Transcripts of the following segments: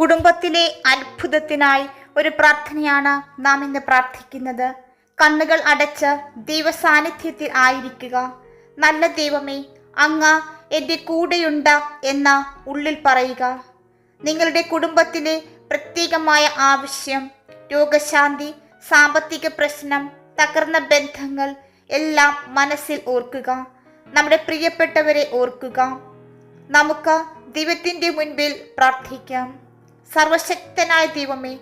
കുടുംബത്തിലെ അത്ഭുതത്തിനായി ഒരു പ്രാർത്ഥനയാണ് നാം ഇന്ന് പ്രാർത്ഥിക്കുന്നത്. കണ്ണുകൾ അടച്ച് ദൈവസാന്നിധ്യത്തിൽ ആയിരിക്കുക. നല്ല ദൈവമേ അങ്ങ് എന്റെ കൂടെയുണ്ട് എന്ന ഉള്ളിൽ പറയുക. നിങ്ങളുടെ കുടുംബത്തിലെ പ്രത്യേകമായ ആവശ്യം രോഗശാന്തി സാമ്പത്തിക പ്രശ്നം തകർന്ന ബന്ധങ്ങൾ എല്ലാം മനസ്സിൽ ഓർക്കുക. നമ്മുടെ പ്രിയപ്പെട്ടവരെ ഓർക്കുക. നമുക്ക് ദൈവത്തിന്റെ മുൻപിൽ പ്രാർത്ഥിക്കാം. സർവശക്തനായ ദൈവമേ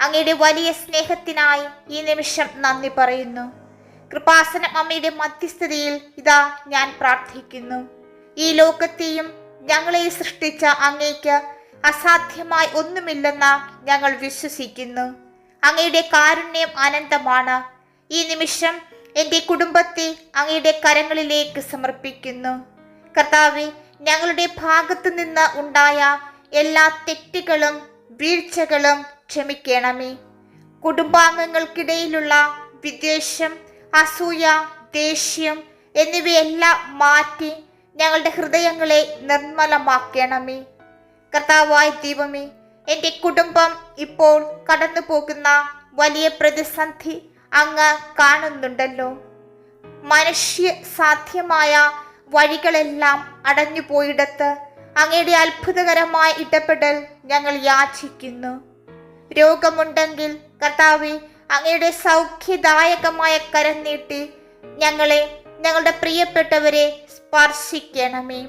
അങ്ങയുടെ വലിയ സ്നേഹത്തിനായി ഈ നിമിഷം നന്ദി പറയുന്നു. കൃപാസനം അമ്മയുടെ മധ്യസ്ഥതയിൽ ഇതാ ഞാൻ പ്രാർത്ഥിക്കുന്നു. ഈ ലോകത്തെയും ഞങ്ങളെ സൃഷ്ടിച്ച അങ്ങേക്ക് അസാധ്യമായി ഒന്നുമില്ലെന്ന ഞങ്ങൾ വിശ്വസിക്കുന്നു. അങ്ങയുടെ കാരുണ്യം അനന്തമാണ്. ഈ നിമിഷം എന്റെ കുടുംബത്തെ അങ്ങയുടെ കരങ്ങളിലേക്ക് സമർപ്പിക്കുന്നു. കർത്താവെ ഞങ്ങളുടെ ഭാഗത്തു നിന്ന് ഉണ്ടായ എല്ലാ തെറ്റുകളും വീഴ്ചകളും ക്ഷമിക്കണമേ. കുടുംബാംഗങ്ങൾക്കിടയിലുള്ള വിദ്വേഷം അസൂയ ദേഷ്യം എന്നിവയെല്ലാം മാറ്റി ഞങ്ങളുടെ ഹൃദയങ്ങളെ നിർമ്മലമാക്കണമേ. കർത്താവായി ദൈവമേ എന്റെ കുടുംബം ഇപ്പോൾ കടന്നു പോകുന്ന വലിയ പ്രതിസന്ധി അങ്ങ് കാണുന്നുണ്ടല്ലോ. മനുഷ്യ സാധ്യമായ വഴികളെല്ലാം അടഞ്ഞു പോയിടത്ത് അങ്ങയുടെ അത്ഭുതകരമായ ഇടപെടൽ ഞങ്ങൾ യാചിക്കുന്നു. രോഗമുണ്ടെങ്കിൽ കർത്താവെ അങ്ങയുടെ സൗഖ്യദായകമായ കരം നീട്ടി ഞങ്ങളെ ഞങ്ങളുടെ പ്രിയപ്പെട്ടവരെ സ്പർശിക്കണമേ.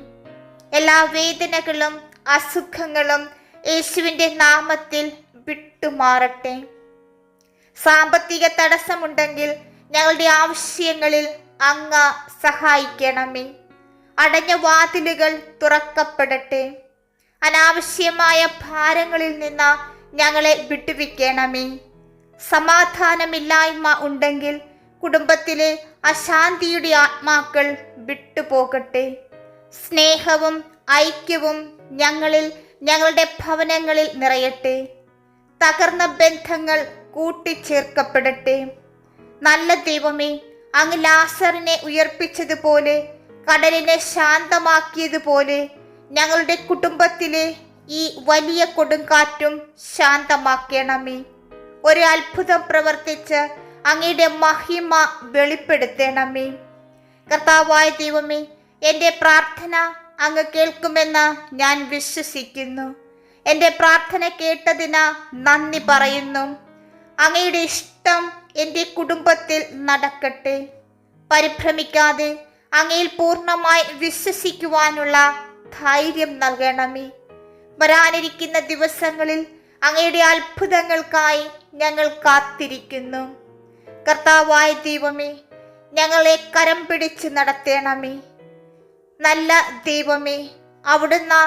എല്ലാ വേദനകളും അസുഖങ്ങളും യേശുവിന്റെ നാമത്തിൽ വിട്ടുമാറട്ടെ. സാമ്പത്തിക തടസ്സമുണ്ടെങ്കിൽ ഞങ്ങളുടെ ആവശ്യങ്ങളിൽ അങ്ങ് സഹായിക്കണമേ. അടഞ്ഞ വാതിലുകൾ തുറക്കപ്പെടട്ടെ. അനാവശ്യമായ ഭാരങ്ങളിൽ നിന്ന് ഞങ്ങളെ വിട്ടുവിക്കണമേ സമാധാനമില്ലായ്മ ഉണ്ടെങ്കിൽ കുടുംബത്തിലെ അശാന്തിയുടെ ആത്മാക്കൾ വിട്ടുപോകട്ടെ. സ്നേഹവും ഐക്യവും ഞങ്ങളിൽ ഞങ്ങളുടെ ഭവനങ്ങളിൽ നിറയട്ടെ. തകർന്ന ബന്ധങ്ങൾ കൂട്ടിച്ചേർക്കപ്പെടട്ടെ. നല്ല ദൈവമേ അങ്ങ് ലാസറിനെ ഉയർപ്പിച്ചതുപോലെ കടലിനെ ശാന്തമാക്കിയതുപോലെ ഞങ്ങളുടെ കുടുംബത്തിലെ ഈ വലിയ കൊടുങ്കാറ്റും ശാന്തമാക്കണമേ. ഒരു അത്ഭുതം പ്രവർത്തിച്ച് അങ്ങയുടെ മഹിമ വെളിപ്പെടുത്തണമേ. കർത്താവായ ദൈവമേ എന്റെ പ്രാർത്ഥന അങ്ങ് കേൾക്കുമെന്ന് ഞാൻ വിശ്വസിക്കുന്നു. എന്റെ പ്രാർത്ഥന കേട്ടതിന് നന്ദി പറയുന്നു. അങ്ങയുടെ ഇഷ്ടം എന്റെ കുടുംബത്തിൽ നടക്കട്ടെ. പരിഭ്രമിക്കാതെ അങ്ങയിൽ പൂർണമായി വിശ്വസിക്കുവാനുള്ള ധൈര്യം നൽകണമേ. വരാനിരിക്കുന്ന ദിവസങ്ങളിൽ അങ്ങയുടെ അത്ഭുതങ്ങൾക്കായി ഞങ്ങൾ കാത്തിരിക്കുന്നു. കർത്താവായ ദൈവമേ ഞങ്ങളെ കരം പിടിച്ച് നടത്തണമേ. നല്ല ദൈവമേ അവിടുന്ന്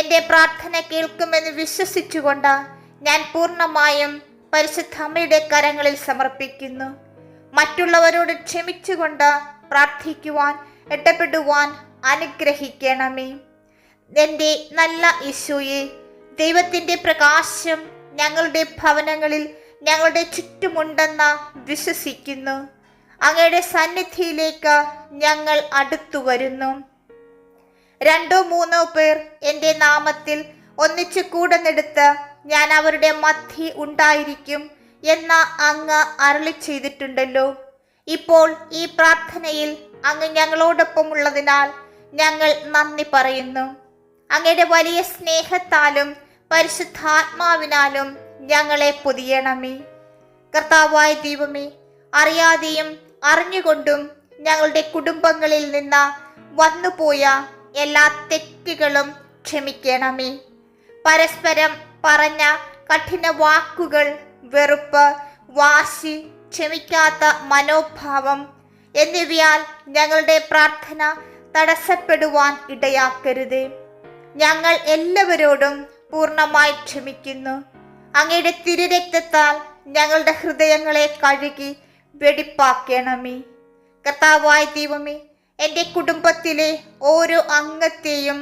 എന്റെ പ്രാർത്ഥന കേൾക്കുമെന്ന് വിശ്വസിച്ചുകൊണ്ട് ഞാൻ പൂർണമായും പരിശുദ്ധമ്മയുടെ കരങ്ങളിൽ സമർപ്പിക്കുന്നു. മറ്റുള്ളവരോട് ക്ഷമിച്ചുകൊണ്ട് പ്രാർത്ഥിക്കുവാൻ ഇടപെടുവാൻ അനുഗ്രഹിക്കണമേ. എന്റെ നല്ല ഈശോയെ ദൈവത്തിന്റെ പ്രകാശം ഞങ്ങളുടെ ഭവനങ്ങളിൽ ഞങ്ങളുടെ ചുറ്റുമുണ്ടെന്ന് വിശ്വസിക്കുന്നു. അങ്ങയുടെ സന്നിധിയിലേക്ക് ഞങ്ങൾ അടുത്തു വരുന്നു രണ്ടോ മൂന്നോ പേർ എന്റെ നാമത്തിൽ ഒന്നിച്ചു കൂടുന്നെടുത്ത് ഞാൻ അവരുടെ മധ്യ ഉണ്ടായിരിക്കും എന്ന അങ്ങ് അരളി ചെയ്തിട്ടുണ്ടല്ലോ ഇപ്പോൾ ഈ പ്രാർത്ഥനയിൽ അങ്ങ് ഞങ്ങളോടൊപ്പം ഉള്ളതിനാൽ ഞങ്ങൾ നന്ദി പറയുന്നു. അങ്ങയുടെ വലിയ സ്നേഹത്താലും പരിശുദ്ധാത്മാവിനാലും ഞങ്ങളെ പുതിയണമേ. കർത്താവായ ദൈവമേ അറിയാതെയും അറിഞ്ഞുകൊണ്ടും ഞങ്ങളുടെ കുടുംബങ്ങളിൽ നിന്ന് വന്നുപോയ എല്ലാ തെറ്റുകളും ക്ഷമിക്കണമേ. പരസ്പരം പറഞ്ഞ കഠിന വാക്കുകൾ വെറുപ്പ് വാശി ക്ഷമിക്കാത്ത മനോഭാവം എന്നിവയാൽ ഞങ്ങളുടെ പ്രാർത്ഥന തടസ്സപ്പെടുവാൻ ഇടയാക്കരുത്. ഞങ്ങൾ എല്ലാവരോടും പൂർണമായി ക്ഷമിക്കുന്നു. അങ്ങയുടെ തിരുരക്തത്താൽ ഞങ്ങളുടെ ഹൃദയങ്ങളെ കഴുകി വെടിപ്പാക്കണമേ. കർത്താവായ ദൈവമേ എന്റെ കുടുംബത്തിലെ ഓരോ അംഗത്തെയും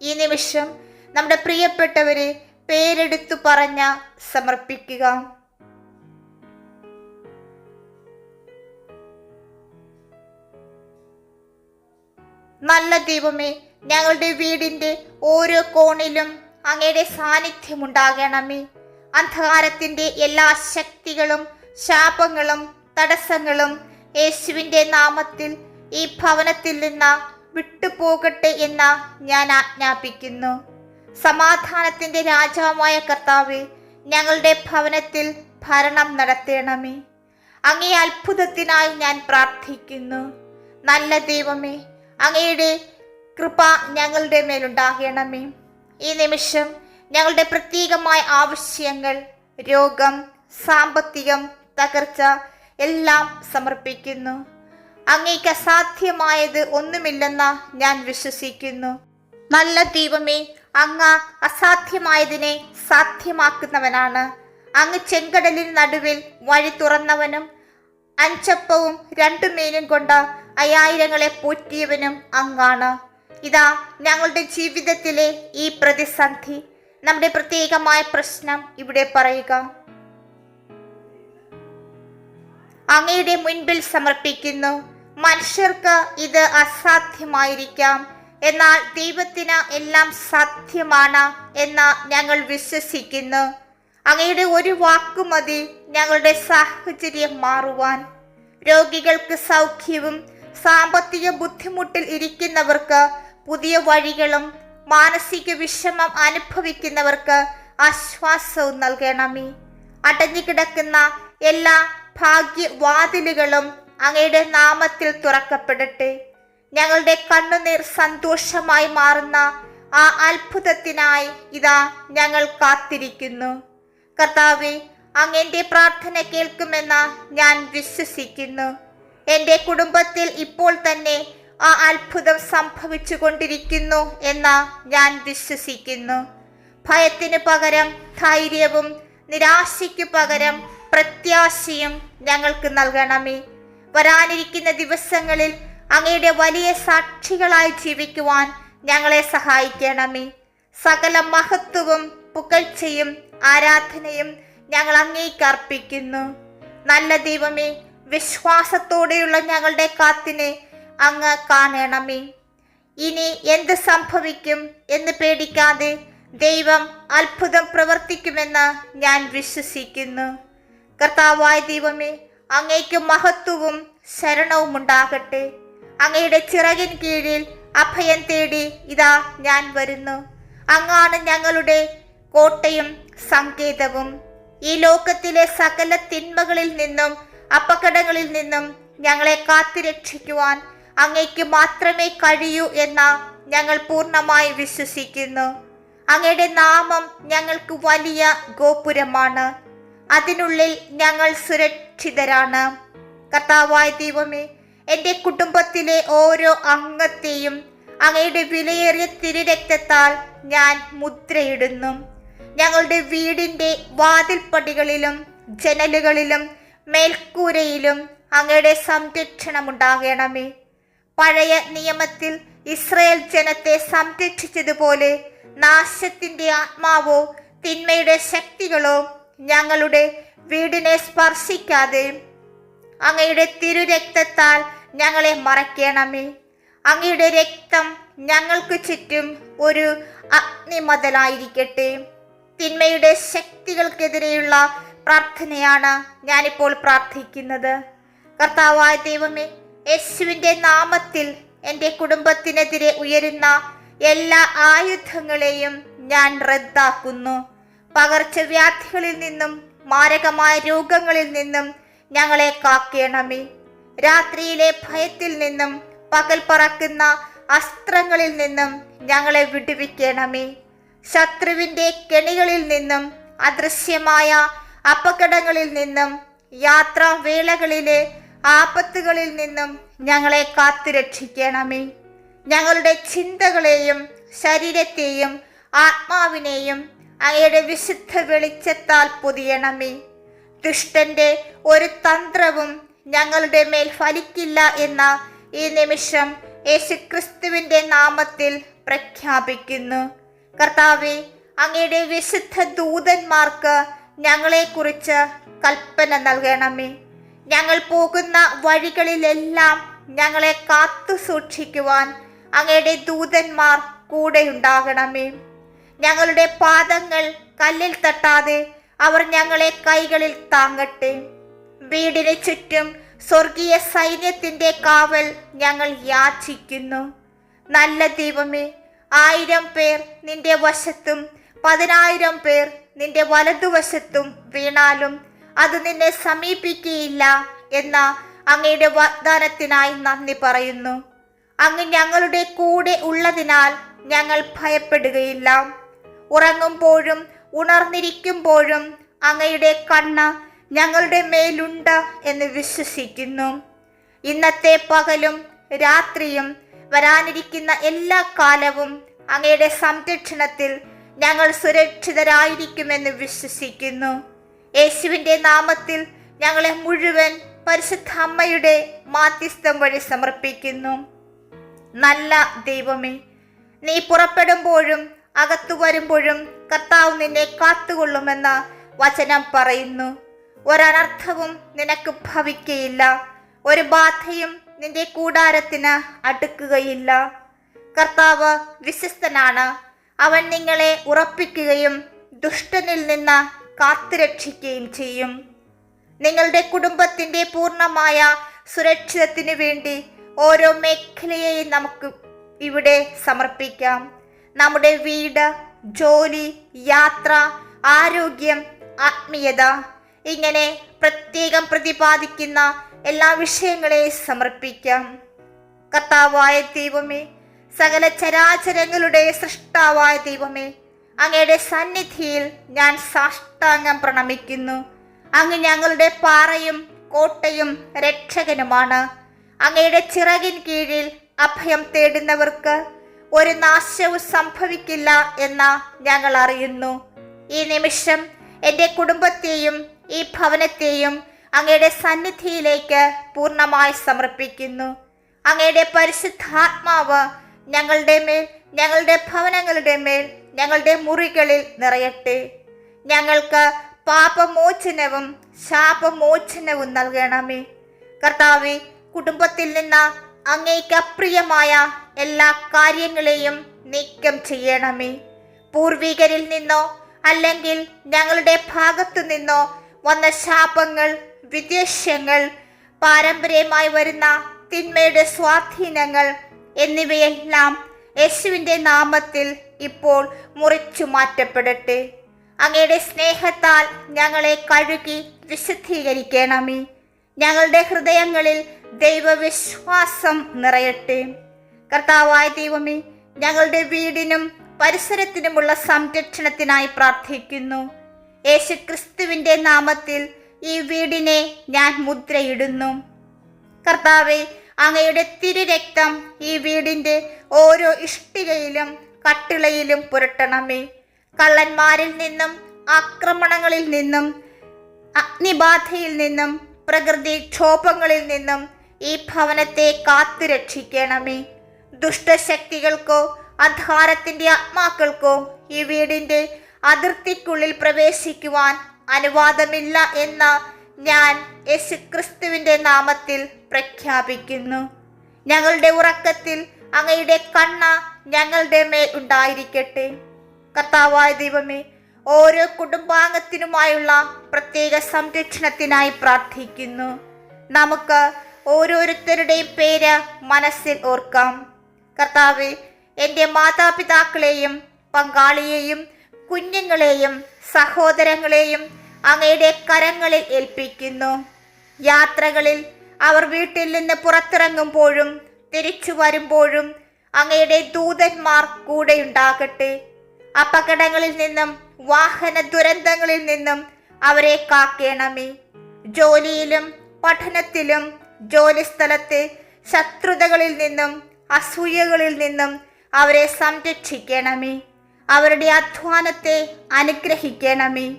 ഈ നിമിഷം നമ്മുടെ പ്രിയപ്പെട്ടവരെ പേരെടുത്തു പറഞ്ഞ സമർപ്പിക്കുക. നല്ല ദൈവമേ ഞങ്ങളുടെ വീടിന്റെ ഓരോ കോണിലും അങ്ങയുടെ സാന്നിധ്യം ഉണ്ടാകണമേ അന്ധകാരത്തിന്റെ എല്ലാ ശക്തികളും ശാപങ്ങളും തടസ്സങ്ങളും യേശുവിന്റെ നാമത്തിൽ ഈ ഭവനത്തിൽ നിന്ന് വിട്ടുപോകട്ടെ എന്ന് ഞാൻ ആജ്ഞാപിക്കുന്നു. സമാധാനത്തിന്റെ രാജാവായ കർത്താവ് ഞങ്ങളുടെ ഭവനത്തിൽ ഭരണം നടത്തണമേ. അങ്ങേ അത്ഭുതത്തിനായി ഞാൻ പ്രാർത്ഥിക്കുന്നു. നല്ല ദൈവമേ അങ്ങയുടെ കൃപ ഞങ്ങളുടെ മേലുണ്ടാകണമേ. ഈ നിമിഷം ഞങ്ങളുടെ പ്രത്യേകമായ ആവശ്യങ്ങൾ രോഗം സാമ്പത്തികം തകർച്ച എല്ലാം സമർപ്പിക്കുന്നു. അങ്ങേക്ക് അസാധ്യമായത് ഒന്നുമില്ലെന്ന ഞാൻ വിശ്വസിക്കുന്നു. നല്ല ദൈവമേ അങ്ങ അസാധ്യമായതിനെ സാധ്യമാക്കുന്നവനാണ്. അങ്ങ് ചെങ്കടലിന് നടുവിൽ വഴി തുറന്നവനും അഞ്ചപ്പവും രണ്ടു മീനും കൊണ്ട് അയ്യായിരങ്ങളെ പോറ്റിയവനും അങ്ങാണ്. ഇതാ ഞങ്ങളുടെ ജീവിതത്തിലെ ഈ പ്രതിസന്ധി. നമ്മുടെ പ്രത്യേകമായ പ്രശ്നം ഇവിടെ പറയുക. അങ്ങയുടെ മുൻപിൽ സമർപ്പിക്കുന്നു. മനുഷ്യർക്ക് ഇത് അസാധ്യമായിരിക്കാം. എന്നാൽ ദൈവത്തിന് എല്ലാം സാധ്യമാണ് എന്ന് ഞങ്ങൾ വിശ്വസിക്കുന്നു. അങ്ങയുടെ ഒരു വാക്കുമതി ഞങ്ങളുടെ സാഹചര്യം മാറുവാൻ. രോഗികൾക്ക് സൗഖ്യവും സാമ്പത്തിക ബുദ്ധിമുട്ടിൽ ഇരിക്കുന്നവർക്ക് പുതിയ വഴികളും മാനസിക വിഷമം അനുഭവിക്കുന്നവർക്ക് ആശ്വാസവും നൽകണമേ. അടഞ്ഞുകിടക്കുന്ന എല്ലാ ഭാഗ്യവാതിലുകളും അങ്ങയുടെ നാമത്തിൽ തുറക്കപ്പെടട്ടെ. ഞങ്ങളുടെ കണ്ണുനീർ സന്തോഷമായി മാറുന്ന ആ അത്ഭുതത്തിനായി ഇതാ ഞങ്ങൾ കാത്തിരിക്കുന്നു. കർത്താവെ അങ്ങന്റെ പ്രാർത്ഥന കേൾക്കുമെന്ന് ഞാൻ വിശ്വസിക്കുന്നു. എന്റെ കുടുംബത്തിൽ ഇപ്പോൾ തന്നെ ആ അത്ഭുതം സംഭവിച്ചു കൊണ്ടിരിക്കുന്നു എന്ന് ഞാൻ വിശ്വസിക്കുന്നു. ഭയത്തിന് പകരം ധൈര്യവും നിരാശയ്ക്ക് പകരം പ്രത്യാശയും ഞങ്ങൾക്ക് നൽകണമേ. വരാനിരിക്കുന്ന ദിവസങ്ങളിൽ അങ്ങയുടെ വലിയ സാക്ഷികളായി ജീവിക്കുവാൻ ഞങ്ങളെ സഹായിക്കണമേ. സകല മഹത്വവും പുകഴ്ചയും ആരാധനയും ഞങ്ങൾ അങ്ങേക്ക് അർപ്പിക്കുന്നു. നല്ല ദൈവമേ വിശ്വാസത്തോടെയുള്ള ഞങ്ങളുടെ കാത്തിനെ അങ്ങ് കാണണമേ. ഇനി എന്ത് സംഭവിക്കും എന്ന് പേടിക്കാതെ ദൈവം അത്ഭുതം പ്രവർത്തിക്കുമെന്ന് ഞാൻ വിശ്വസിക്കുന്നു. കർത്താവായ ദൈവമേ അങ്ങേക്ക് മഹത്വവും ശരണവും ഉണ്ടാകട്ടെ. അങ്ങയുടെ ചിറകിൻ കീഴിൽ അഭയം തേടി ഇതാ ഞാൻ വരുന്നു. അങ്ങാണ് ഞങ്ങളുടെ കോട്ടയും സങ്കേതവും. ഈ ലോകത്തിലെ സകല തിന്മകളിൽ നിന്നും അപകടങ്ങളിൽ നിന്നും ഞങ്ങളെ കാത്തുരക്ഷിക്കുവാൻ അങ്ങയ്ക്ക് മാത്രമേ കഴിയൂ എന്ന ഞങ്ങൾ പൂർണമായി വിശ്വസിക്കുന്നു. അങ്ങയുടെ നാമം ഞങ്ങൾക്ക് വലിയ ഗോപുരമാണ്. അതിനുള്ളിൽ ഞങ്ങൾ സുരക്ഷിതരാണ്. കർത്താവായ ദൈവമേ എന്റെ കുടുംബത്തിലെ ഓരോ അംഗത്തെയും അങ്ങയുടെ വിലയേറിയ തിരുരക്തത്താൽ ഞാൻ മുദ്രയിടുന്നു. ഞങ്ങളുടെ വീടിന്റെ വാതിൽപ്പടികളിലും ജനലുകളിലും മേൽക്കൂരയിലും അങ്ങയുടെ സംരക്ഷണം ഉണ്ടാകണമേ പഴയ നിയമത്തിൽ ഇസ്രയേൽ ജനത്തെ സംരക്ഷിച്ചതുപോലെ നാശത്തിന്റെ ആത്മാവോ തിന്മയുടെ ശക്തികളോ ഞങ്ങളുടെ വീടിനെ സ്പർശിക്കാതെ അങ്ങയുടെ തിരുരക്തത്താൽ ഞങ്ങളെ മറയ്ക്കണമേ. അങ്ങയുടെ രക്തം ഞങ്ങൾക്ക് ചുറ്റും ഒരു അഗ്നിമതലായിരിക്കട്ടെ. തിന്മയുടെ ശക്തികൾക്കെതിരെയുള്ള പ്രാർത്ഥനയാണ് ഞാനിപ്പോൾ പ്രാർത്ഥിക്കുന്നത്. കർത്താവായ ദൈവമേ യേശുവിന്റെ നാമത്തിൽ എന്റെ കുടുംബത്തിനെതിരെ ഉയരുന്ന എല്ലാ ആയുധങ്ങളെയും ഞാൻ റദ്ദാക്കുന്നു. പകർച്ചവ്യാധികളിൽ നിന്നും മാരകമായ രോഗങ്ങളിൽ നിന്നും ഞങ്ങളെ കാക്കേണമേ. രാത്രിയിലെ ഭയത്തിൽ നിന്നും പകൽ പറക്കുന്ന അസ്ത്രങ്ങളിൽ നിന്നും ഞങ്ങളെ വിടുവിക്കണമേ. ശത്രുവിന്റെ കെണികളിൽ നിന്നും അദൃശ്യമായ അപകടങ്ങളിൽ നിന്നും യാത്രാവേളകളിലെ ആപത്തുകളിൽ നിന്നും ഞങ്ങളെ കാത്തുരക്ഷിക്കണമേ. ഞങ്ങളുടെ ചിന്തകളെയും ശരീരത്തെയും ആത്മാവിനെയും അങ്ങയുടെ വിശുദ്ധ വെളിച്ചത്താൽ പൊതിയണമേ. ദുഷ്ടന്റെ ഒരു തന്ത്രവും ഞങ്ങളുടെ മേൽ ഫലിക്കില്ല എന്ന ഈ നിമിഷം യേശുക്രിസ്തുവിന്റെ നാമത്തിൽ പ്രഖ്യാപിക്കുന്നു. കർത്താവെ അങ്ങയുടെ വിശുദ്ധ ദൂതന്മാർക്ക് ഞങ്ങളെക്കുറിച്ച് കൽപ്പന നൽകണമേ. ഞങ്ങൾ പോകുന്ന വഴികളിലെല്ലാം ഞങ്ങളെ കാത്തു സൂക്ഷിക്കുവാൻ അങ്ങയുടെ ദൂതന്മാർ കൂടെയുണ്ടാകണമേ. ഞങ്ങളുടെ പാദങ്ങൾ കല്ലിൽ തട്ടാതെ അവർ ഞങ്ങളെ കൈകളിൽ താങ്ങട്ടെ. വീടിന് ചുറ്റും സ്വർഗീയ സൈന്യത്തിന്റെ കാവൽ ഞങ്ങൾ യാചിക്കുന്നു. നല്ല ദൈവമേ ആയിരം പേർ നിന്റെ വശത്തും പതിനായിരം പേർ നിന്റെ വലതുവശത്തും വീണാലും അത് നിന്നെ സമീപിക്കുകയില്ല എന്ന അങ്ങയുടെ വാഗ്ദാനത്തിനായി നന്ദി പറയുന്നു. അങ്ങ് ഞങ്ങളുടെ കൂടെ ഉള്ളതിനാൽ ഞങ്ങൾ ഭയപ്പെടുകയില്ല. ഉറങ്ങുമ്പോഴും ഉണർന്നിരിക്കുമ്പോഴും അങ്ങയുടെ കണ്ണ് ഞങ്ങളുടെ മേലുണ്ട് എന്ന് വിശ്വസിക്കുന്നു. ഇന്നത്തെ പകലും രാത്രിയും വരാനിരിക്കുന്ന എല്ലാ കാലവും അങ്ങയുടെ സംരക്ഷണത്തിൽ ഞങ്ങൾ സുരക്ഷിതരായിരിക്കുമെന്ന് വിശ്വസിക്കുന്നു. യേശുവിന്റെ നാമത്തിൽ ഞങ്ങളെ മുഴുവൻ പരിശുദ്ധ അമ്മയുടെ മാധ്യസ്ഥം വഴി സമർപ്പിക്കുന്നു. നല്ല ദൈവമേ നീ പുറപ്പെടുമ്പോഴും അകത്തു വരുമ്പോഴും കർത്താവ് നിന്നെ കാത്തുകൊള്ളുമെന്ന വചനം പറയുന്നു. ഒരനർത്ഥവും നിനക്ക് ഭവിക്കയില്ല. ഒരു ബാധയും നിന്റെ കൂടാരത്തിന് അടുക്കുകയില്ല. കർത്താവ് വിശ്വസ്തനാണ്. അവൻ നിങ്ങളെ ഉറപ്പിക്കുകയും ദുഷ്ടനിൽ നിന്ന് കാത്തുരക്ഷിക്കുകയും ചെയ്യും. നിങ്ങളുടെ കുടുംബത്തിന്റെ പൂർണമായ സുരക്ഷിതത്തിന് വേണ്ടി ഓരോ മേഖലയെയും നമുക്ക് ഇവിടെ സമർപ്പിക്കാം. നമ്മുടെ വീട് ജോലി യാത്ര ആരോഗ്യം ആത്മീയത ഇങ്ങനെ പ്രത്യേകം പ്രതിപാദിക്കുന്ന എല്ലാ വിഷയങ്ങളെയും സമർപ്പിക്കാം. കർത്താവായ ദൈവമേ സകല ചരാചരങ്ങളുടെ സൃഷ്ടാവായ ദൈവമേ അങ്ങയുടെ സന്നിധിയിൽ ഞാൻ സാഷ്ടാംഗം പ്രണമിക്കുന്നു. അങ്ങ് ഞങ്ങളുടെ പാറയും കോട്ടയും രക്ഷകനുമാണ്. അങ്ങയുടെ ചിറകിൻ കീഴിൽ അഭയം തേടുന്നവർക്ക് ഒരു നാശവും സംഭവിക്കില്ല എന്ന ഞങ്ങൾ അറിയുന്നു. ഈ നിമിഷം എന്റെ കുടുംബത്തെയും ഈ ഭവനത്തെയും അങ്ങയുടെ സന്നിധിയിലേക്ക് പൂർണമായി സമർപ്പിക്കുന്നു. അങ്ങയുടെ പരിശുദ്ധാത്മാവ് ഞങ്ങളുടെ മേൽ ഞങ്ങളുടെ ഭവനങ്ങളുടെ മേൽ ഞങ്ങളുടെ മുറികളിൽ നിറയട്ടെ. ഞങ്ങൾക്ക് പാപമോചനവും ശാപമോചനവും നൽകണമേ. കർത്താവെ കുടുംബത്തിൽ നിന്ന് അങ്ങേക്ക് അപ്രിയമായ എല്ലാ കാര്യങ്ങളെയും നീക്കം ചെയ്യണമേ. പൂർവികരിൽ നിന്നോ അല്ലെങ്കിൽ ഞങ്ങളുടെ ഭാഗത്തു നിന്നോ വന്ന ശാപങ്ങൾ വിദേശങ്ങൾ പാരമ്പര്യമായി വരുന്ന തിന്മയുടെ സ്വാധീനങ്ങൾ എന്നിവയെല്ലാം യേശുവിന്റെ നാമത്തിൽ ഇപ്പോൾ മുറിച്ചു മാറ്റപ്പെടട്ടെ. അങ്ങയുടെ സ്നേഹത്താൽ ഞങ്ങളെ കഴുകി വിശുദ്ധീകരിക്കണമേ. ഞങ്ങളുടെ ഹൃദയങ്ങളിൽ ദൈവവിശ്വാസം നിറയട്ടെ. കർത്താവായ ദൈവമേ ഞങ്ങളുടെ വീടിനും പരിസരത്തിനുമുള്ള സംരക്ഷണത്തിനായി പ്രാർത്ഥിക്കുന്നു. യേശു ക്രിസ്തുവിന്റെ നാമത്തിൽ ഈ വീടിനെ ഞാൻ മുദ്രയിടുന്നു. കർത്താവെ അങ്ങയുടെ തിരുരക്തം ഈ വീടിന്റെ ഓരോ ഇഷ്ടികയിലും കട്ടിളയിലും പുരട്ടണമേ. കള്ളന്മാരിൽ നിന്നും ആക്രമണങ്ങളിൽ നിന്നും അഗ്നിബാധയിൽ നിന്നും പ്രകൃതി ക്ഷോഭങ്ങളിൽ നിന്നും ഈ ഭവനത്തെ കാത്തു രക്ഷിക്കണമേ. ദുഷ്ടശക്തികൾക്കോ അധാരത്തിന്റെ ആത്മാക്കൾക്കോ ഈ വീടിന്റെ അതിർത്തിക്കുള്ളിൽ പ്രവേശിക്കുവാൻ അനുവാദമില്ല എന്ന ഞാൻ യേശു ക്രിസ്തുവിന്റെ നാമത്തിൽ പ്രഖ്യാപിക്കുന്നു. ഞങ്ങളുടെ ഉറക്കത്തിൽ അങ്ങയുടെ കണ്ണ ഞങ്ങളുടെ മേൽ ഉണ്ടായിരിക്കട്ടെ. കർത്താവായ ദൈവമേ ഓരോ കുടുംബാംഗത്തിനുമായുള്ള പ്രത്യേക സംരക്ഷണത്തിനായി പ്രാർത്ഥിക്കുന്നു. നമുക്ക് ഓരോരുത്തരുടെയും പേര് മനസ്സിൽ ഓർക്കാം. കർത്താവ് എന്റെ മാതാപിതാക്കളെയും പങ്കാളിയെയും കുഞ്ഞുങ്ങളെയും സഹോദരങ്ങളെയും അങ്ങയുടെ കരങ്ങളിൽ ഏൽപ്പിക്കുന്നു. യാത്രകളിൽ അവർ വീട്ടിൽ നിന്ന് പുറത്തിറങ്ങുമ്പോഴും തിരിച്ചു വരുമ്പോഴും അങ്ങയുടെ ദൂതന്മാർ കൂടെയുണ്ടാകട്ടെ. അപകടങ്ങളിൽ നിന്നും വാഹന ദുരന്തങ്ങളിൽ നിന്നും അവരെ കാക്കേണമേ. ജോലിയിലും പഠനത്തിലും ജോലിസ്ഥലത്തെ ശത്രുതകളിൽ നിന്നും അസൂയകളിൽ നിന്നും അവരെ സംരക്ഷിക്കണമേ. അവരുടെ അധ്വാനത്തെ അനുഗ്രഹിക്കണമേ.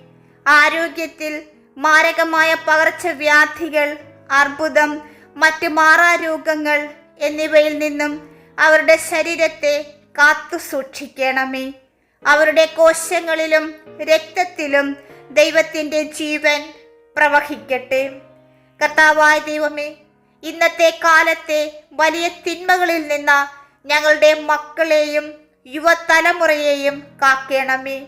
ആരോഗ്യത്തിൽ മാരകമായ പകർച്ചവ്യാധികൾ അർബുദം മറ്റ് മാറാരോഗങ്ങൾ എന്നിവയിൽ നിന്നും അവരുടെ ശരീരത്തെ കാത്തു സൂക്ഷിക്കണമേ. അവരുടെ കോശങ്ങളിലും രക്തത്തിലും ദൈവത്തിന്റെ ജീവൻ പ്രവഹിക്കട്ടെ. കർത്താവായ ദൈവമേ ഇന്നത്തെ കാലത്തെ വലിയ തിന്മകളിൽ നിന്ന് ഞങ്ങളുടെ മക്കളെയും യുവതലമുറയെയും കാക്കണമേ.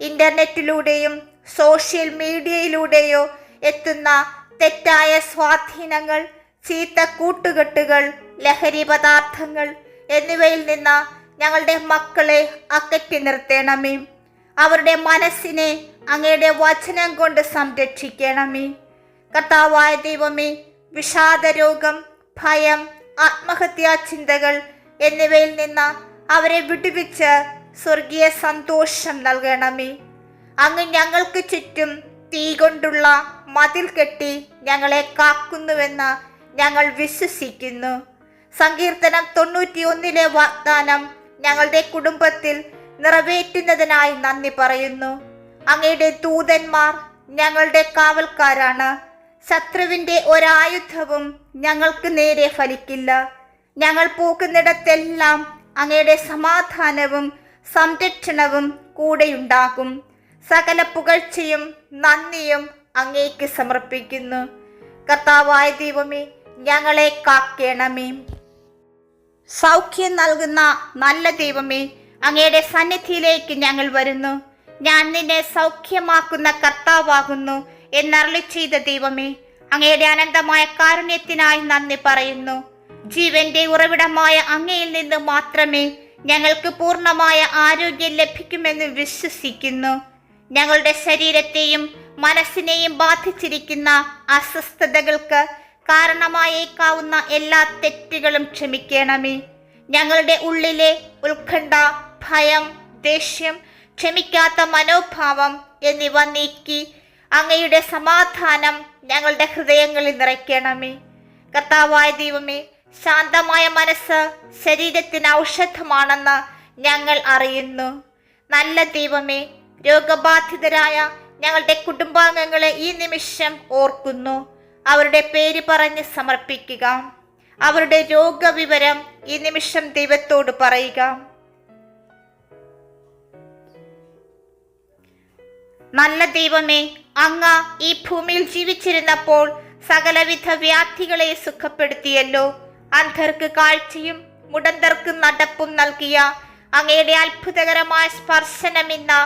ഇന്റർനെറ്റിലൂടെയും സോഷ്യൽ മീഡിയയിലൂടെയോ എത്തുന്ന തെറ്റായ സ്വാധീനങ്ങൾ ചീത്ത കൂട്ടുകെട്ടുകൾ ലഹരി പദാർത്ഥങ്ങൾ എന്നിവയിൽ നിന്ന് ഞങ്ങളുടെ മക്കളെ അകറ്റി നിർത്തണമേ. അവരുടെ മനസ്സിനെ അങ്ങയുടെ വചനം കൊണ്ട് സംരക്ഷിക്കണമേ. കർത്താവായ ദൈവമേ വിഷാദരോഗം ഭയം ആത്മഹത്യാ ചിന്തകൾ എന്നിവയിൽ നിന്ന് അവരെ വിടുവിച്ച് സ്വർഗീയ സന്തോഷം നൽകണമേ. അങ്ങ് ഞങ്ങൾക്ക് ചുറ്റും തീ കൊണ്ടുള്ള മതിൽ കെട്ടി ഞങ്ങളെ കാക്കുന്നുവെന്ന് ഞങ്ങൾ വിശ്വസിക്കുന്നു. സങ്കീർത്തനം തൊണ്ണൂറ്റിയൊന്നിലെ വാഗ്ദാനം ഞങ്ങളുടെ കുടുംബത്തിൽ നിറവേറ്റുന്നതിനായി നന്ദി പറയുന്നു. അങ്ങയുടെ ദൂതന്മാർ ഞങ്ങളുടെ കാവൽക്കാരാണ്. ശത്രുവിന്റെ ഒരായുധവും ഞങ്ങൾക്ക് നേരെ ഫലിക്കില്ല. ഞങ്ങൾ പോകുന്നിടത്തെല്ലാം അങ്ങയുടെ സമാധാനവും സംരക്ഷണവും കൂടെയുണ്ടാകും. സകല പുകഴ്ചയും നന്ദിയും അങ്ങേക്ക് സമർപ്പിക്കുന്നു. കർത്താവായ ദൈവമേ ഞങ്ങളെ കാക്കേണമേ. സൗഖ്യം നൽകുന്ന നല്ല ദൈവമേ അങ്ങയുടെ സന്നിധിയിലേക്ക് ഞങ്ങൾ വരുന്നു. ഞാൻ നിന്നെ സൗഖ്യമാക്കുന്ന കർത്താവാകുന്നു എന്നരളി ചെയ്ത ദൈവമേ അങ്ങയുടെ അനന്തമായ കാരുണ്യത്തിനായി നന്ദി പറയുന്നു. ജീവന്റെ ഉറവിടമായ അങ്ങയിൽ നിന്ന് മാത്രമേ ഞങ്ങൾക്ക് പൂർണമായ ആരോഗ്യം ലഭിക്കുമെന്ന് വിശ്വസിക്കുന്നു. ഞങ്ങളുടെ ശരീരത്തെയും മനസ്സിനെയും ബാധിച്ചിരിക്കുന്ന അസ്വസ്ഥതകൾക്ക് കാരണമായേക്കാവുന്ന എല്ലാ തെറ്റുകളും ക്ഷമിക്കണമേ. ഞങ്ങളുടെ ഉള്ളിലെ ഉത്കണ്ഠ ഭയം ദേഷ്യം ക്ഷമിക്കാത്ത മനോഭാവം എന്നിവ നീക്കി അങ്ങയുടെ സമാധാനം ഞങ്ങളുടെ ഹൃദയങ്ങളിൽ നിറയ്ക്കണമേ. കർത്താവായ ദൈവമേ ശാന്തമായ മനസ്സ് ശരീരത്തിന് ഔഷധമാണെന്ന് ഞങ്ങൾ അറിയുന്നു. നല്ല ദൈവമേ രോഗബാധിതരായ ഞങ്ങളുടെ കുടുംബാംഗങ്ങളെ ഈ നിമിഷം ഓർക്കുന്നു. അവരുടെ പേര് പറഞ്ഞ് സമർപ്പിക്കുക. അവരുടെ രോഗവിവരം ഈ നിമിഷം ദൈവത്തോട് പറയുക. നല്ല ദൈവമേ അങ്ങ ഈ ഭൂമിയിൽ ജീവിച്ചിരുന്നപ്പോൾ സകലവിധ വ്യാധികളെ സുഖപ്പെടുത്തിയല്ലോ. അന്ധർക്ക് കാഴ്ചയും മുടന്തർക്ക് നടപ്പും നൽകിയ അങ്ങയുടെ അത്ഭുതകരമായ സ്പർശനം ഇന്ന്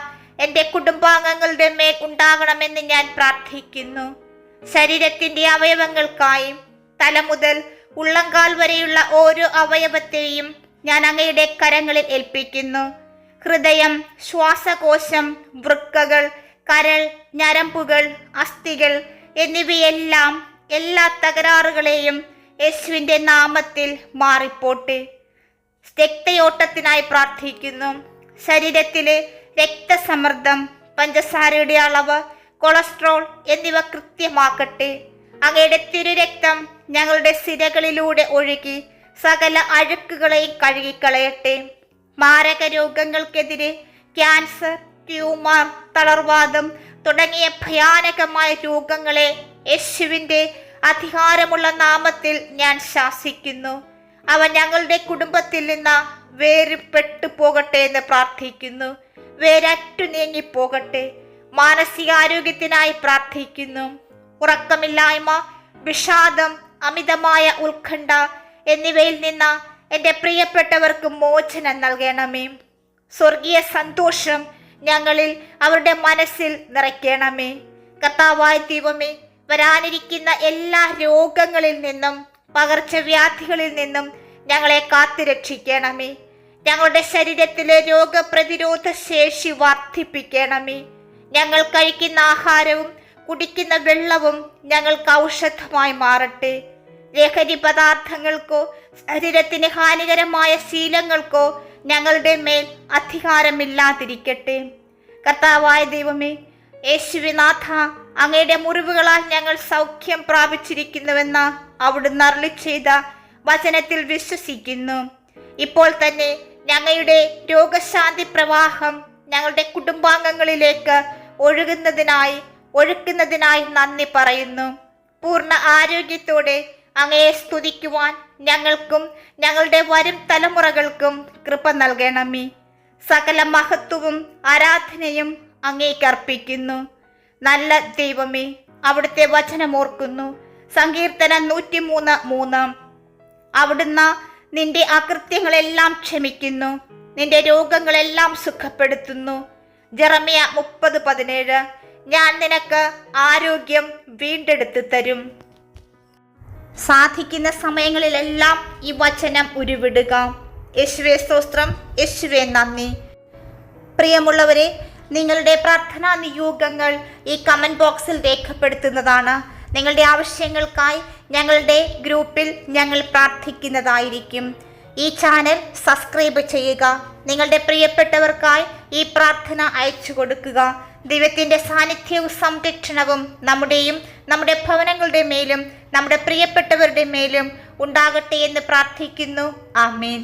എന്റെ കുടുംബാംഗങ്ങളുടെ മേൽ ഉണ്ടാകണമെന്ന് ഞാൻ പ്രാർത്ഥിക്കുന്നു. ശരീരത്തിന്റെ അവയവങ്ങൾക്കായും തല മുതൽ ഉള്ളങ്കാൽ വരെയുള്ള ഓരോ അവയവത്തെയും ഞാൻ അങ്ങയുടെ കരങ്ങളിൽ ഏൽപ്പിക്കുന്നു. ഹൃദയം ശ്വാസകോശം വൃക്കകൾ കരൾ ഞരമ്പുകൾ അസ്ഥികൾ എന്നിവയെല്ലാം എല്ലാ തകരാറുകളെയും യേശുവിന്റെ നാമത്തിൽ മാറിപ്പോട്ടെ. രക്തയോട്ടത്തിനായി പ്രാർത്ഥിക്കുന്നു. ശരീരത്തിലെ രക്തസമ്മർദ്ദം പഞ്ചസാരയുടെ അളവ് കൊളസ്ട്രോൾ എന്നിവ കൃത്യമാക്കട്ടെ. അങ്ങയുടെ തിരുരക്തം ഞങ്ങളുടെ സിരകളിലൂടെ ഒഴുകി സകല അഴുക്കുകളെയും കഴുകിക്കളയട്ടെ. മാരക രോഗങ്ങൾക്കെതിരെ ക്യാൻസർ ട്യൂമർ തളർവാദം തുടങ്ങിയ ഭയാനകമായ രോഗങ്ങളെ യേശുവിന്റെ അധികാരമുള്ള നാമത്തിൽ ഞാൻ ശാസിക്കുന്നു. അവ ഞങ്ങളുടെ കുടുംബത്തിൽ നിന്ന് വേറിപ്പെട്ടു പോകട്ടെ എന്ന് പ്രാർത്ഥിക്കുന്നു. വേരറ്റു നീങ്ങിപ്പോകട്ടെ മാനസികാരോഗ്യത്തിനായി പ്രാർത്ഥിക്കുന്നു. ഉറക്കമില്ലായ്മ വിഷാദം അമിതമായ ഉത്കണ്ഠ എന്നിവയിൽ നിന്ന് എന്റെ പ്രിയപ്പെട്ടവർക്ക് മോചനം നൽകണമേ. സ്വർഗീയ സന്തോഷം ഞങ്ങളിൽ അവരുടെ മനസ്സിൽ നിറയ്ക്കണമേ. കർത്താവായ ദൈവമേ വരാനിരിക്കുന്ന എല്ലാ രോഗങ്ങളിൽ നിന്നും പകർച്ചവ്യാധികളിൽ നിന്നും ഞങ്ങളെ കാത്തുരക്ഷിക്കണമേ. ഞങ്ങളുടെ ശരീരത്തിലെ രോഗപ്രതിരോധ ശേഷി വർദ്ധിപ്പിക്കണമേ. ഞങ്ങൾ കഴിക്കുന്ന ആഹാരവും കുടിക്കുന്ന വെള്ളവും ഞങ്ങൾക്ക് ഔഷധമായി മാറട്ടെ. ലഹരി പദാർത്ഥങ്ങൾക്കോ ശരീരത്തിന് ഹാനികരമായ ശീലങ്ങൾക്കോ ഞങ്ങളുടെ മേൽ അധികാരമില്ലാതിരിക്കട്ടെ. കർത്താവായ ദൈവമേ യേശുവിനാഥ അങ്ങയുടെ മുറിവുകളാൽ ഞങ്ങൾ സൗഖ്യം പ്രാപിച്ചിരിക്കുന്നുവെന്ന് അവിടുന്ന് അരളി ചെയ്ത വചനത്തിൽ വിശ്വസിക്കുന്നു. ഇപ്പോൾ തന്നെ ഞങ്ങളുടെ രോഗശാന്തി പ്രവാഹം ഞങ്ങളുടെ കുടുംബാംഗങ്ങളിലേക്ക് ഒഴുകുന്നതിനായി ഒഴുക്കുന്നതിനായി നന്ദി പറയുന്നു. പൂർണ ആരോഗ്യത്തോടെ അങ്ങയെ സ്തുതിക്കുവാൻ ഞങ്ങൾക്കും ഞങ്ങളുടെ വരും തലമുറകൾക്കും കൃപ നൽകണമേ. സകല മഹത്വവും ആരാധനയും അങ്ങേക്ക് അർപ്പിക്കുന്നു. നല്ല ദൈവമേ അവിടുത്തെ വചനമോർക്കുന്നു സങ്കീർത്തനം നൂറ്റിമൂന്ന് മൂന്ന്. അവിടുന്ന് നിന്റെ അകൃത്യങ്ങളെല്ലാം ക്ഷമിക്കുന്നു. നിന്റെ രോഗങ്ങളെല്ലാം സുഖപ്പെടുത്തുന്നു. ജറമിയ മുപ്പത് പതിനേഴ് ഞാൻ നിനക്ക് ആരോഗ്യം വീണ്ടെടുത്തു തരും. സാധിക്കുന്ന സമയങ്ങളിലെല്ലാം ഈ വചനം ഉരുവിടുക. യേശുവേ സ്തോത്രം യേശുവേ നന്ദി. പ്രിയമുള്ളവരെ നിങ്ങളുടെ പ്രാർത്ഥനാ നിയോഗങ്ങൾ ഈ കമന്റ് ബോക്സിൽ രേഖപ്പെടുത്തുന്നതാണ്. നിങ്ങളുടെ ആവശ്യങ്ങൾക്കായി ഞങ്ങളുടെ ഗ്രൂപ്പിൽ ഞങ്ങൾ പ്രാർത്ഥിക്കുന്നതായിരിക്കും. ഈ ചാനൽ സബ്സ്ക്രൈബ് ചെയ്യുക. നിങ്ങളുടെ പ്രിയപ്പെട്ടവർക്കായി ഈ പ്രാർത്ഥന അയച്ചു കൊടുക്കുക. ദൈവത്തിന്റെ സാന്നിധ്യവും സംരക്ഷണവും നമ്മുടെയും നമ്മുടെ ഭവനങ്ങളുടെ മേലും നമ്മുടെ പ്രിയപ്പെട്ടവരുടെ മേലും ഉണ്ടാകട്ടെ എന്ന് പ്രാർത്ഥിക്കുന്നു. ആമേൻ.